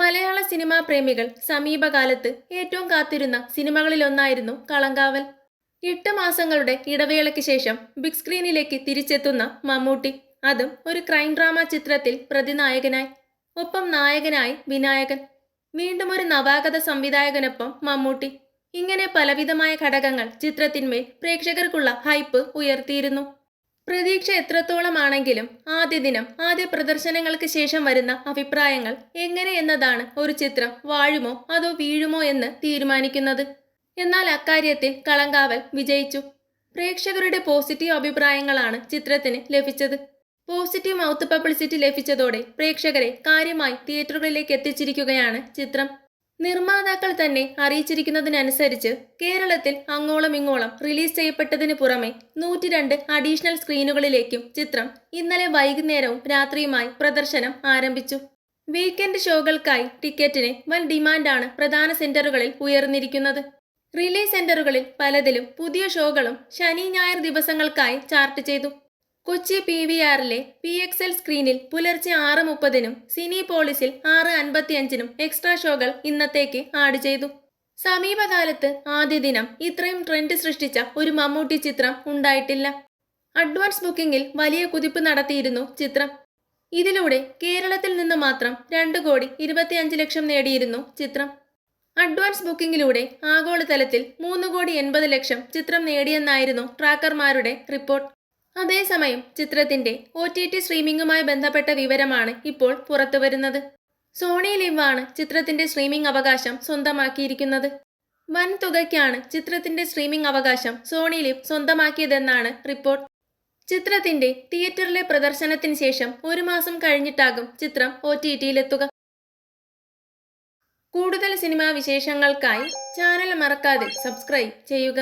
മലയാള cinema പ്രേമികൾ സമീപകാലത്ത് ഏറ്റവും കാത്തിരുന്ന സിനിമകളിലൊന്നായിരുന്നു കളങ്കാവൽ. എട്ട് മാസങ്ങളുടെ ഇടവേളയ്ക്ക് ശേഷം ബിഗ് സ്ക്രീനിലേക്ക് തിരിച്ചെത്തുന്ന മമ്മൂട്ടി അതും ഒരു ക്രൈം ഡ്രാമ ചിത്രത്തിൽ പ്രതിനായകനായി. ഒപ്പം നായകനായി വിനായകൻ. വീണ്ടും ഒരു നവാഗത സംവിധായകനൊപ്പം മമ്മൂട്ടി. ഇങ്ങനെ പലവിധമായ ഘടകങ്ങൾ ചിത്രത്തിന്മേൽ പ്രേക്ഷകർക്കുള്ള ഹൈപ്പ് ഉയർത്തിയിരുന്നു. പ്രതീക്ഷ എത്രത്തോളമാണെങ്കിലും ആദ്യ ദിനം ആദ്യ പ്രദർശനങ്ങൾക്ക് ശേഷം വരുന്ന അഭിപ്രായങ്ങൾ എങ്ങനെ എന്നതാണ് ഒരു ചിത്രം വാഴുമോ അതോ വീഴുമോ എന്ന് തീരുമാനിക്കുന്നത്. എന്നാൽ അക്കാര്യത്തിൽ കളങ്കാവൽ വിജയിച്ചു. പ്രേക്ഷകരുടെ പോസിറ്റീവ് അഭിപ്രായങ്ങളാണ് ചിത്രത്തിന് ലഭിച്ചത്. പോസിറ്റീവ് മൗത്ത് പബ്ലിസിറ്റി ലഭിച്ചതോടെ പ്രേക്ഷകരെ കാര്യമായി തിയേറ്ററുകളിലേക്ക് എത്തിച്ചിരിക്കുകയാണ് ചിത്രം. നിർമ്മാതാക്കൾ തന്നെ അറിയിച്ചിരിക്കുന്നതിനനുസരിച്ച് കേരളത്തിൽ അങ്ങോളം ഇങ്ങോളം റിലീസ് ചെയ്യപ്പെട്ടതിന് പുറമെ നൂറ്റിരണ്ട് അഡീഷണൽ സ്ക്രീനുകളിലേക്കും ചിത്രം ഇന്നലെ വൈകുന്നേരവും രാത്രിയുമായി പ്രദർശനം ആരംഭിച്ചു. വീക്കെൻഡ് ഷോകൾക്കായി ടിക്കറ്റിന് വൻ ഡിമാൻഡാണ് പ്രധാന സെന്ററുകളിൽ ഉയർന്നിരിക്കുന്നത്. റിലീസ് സെന്ററുകളിൽ പലതിലും പുതിയ ഷോകളും ശനി ഞായർ ദിവസങ്ങൾക്കായി ചാർട്ട് ചെയ്തു. കൊച്ചി പി വി ആറിലെ പി എക്സ് എൽ സ്ക്രീനിൽ പുലർച്ചെ ആറ് മുപ്പതിനും സിനി പോളിസിൽ ആറ് അൻപത്തിയഞ്ചിനും എക്സ്ട്രാ ഷോകൾ ഇന്നത്തേക്ക് ആഡ് ചെയ്തു. സമീപകാലത്ത് ആദ്യ ദിനം ഇത്രയും ട്രെൻഡ് സൃഷ്ടിച്ച ഒരു മമ്മൂട്ടി ചിത്രം ഉണ്ടായിട്ടില്ല. അഡ്വാൻസ് ബുക്കിംഗിൽ വലിയ കുതിപ്പ് നടത്തിയിരുന്നു ചിത്രം. ഇതിലൂടെ കേരളത്തിൽ നിന്ന് മാത്രം രണ്ട് കോടി ഇരുപത്തിയഞ്ച് ലക്ഷം നേടിയിരുന്നു ചിത്രം. അഡ്വാൻസ് ബുക്കിംഗിലൂടെ ആഗോളതലത്തിൽ മൂന്ന് കോടി എൺപത് ലക്ഷം ചിത്രം നേടിയെന്നായിരുന്നു ട്രാക്കർമാരുടെ റിപ്പോർട്ട്. അതേസമയം ചിത്രത്തിന്റെ ഒ ടി ടി സ്ട്രീമിംഗുമായി ബന്ധപ്പെട്ട വിവരമാണ് ഇപ്പോൾ പുറത്തുവരുന്നത് സോണി ലിവാണ് ചിത്രത്തിന്റെ സ്ട്രീമിംഗ് അവകാശം സ്വന്തമാക്കിയിരിക്കുന്നത്. വൻ തുകയ്ക്കാണ് ചിത്രത്തിന്റെ സ്ട്രീമിംഗ് അവകാശം സോണി ലിവ് സ്വന്തമാക്കിയതെന്നാണ് റിപ്പോർട്ട്. ചിത്രത്തിന്റെ തിയേറ്ററിലെ പ്രദർശനത്തിന് ശേഷം ഒരു മാസം കഴിഞ്ഞിട്ടാകും ചിത്രം ഒ ടി ടിയിലെത്തുക കൂടുതൽ സിനിമാ വിശേഷങ്ങൾക്കായി ചാനൽ മറക്കാതെ സബ്സ്ക്രൈബ് ചെയ്യുക.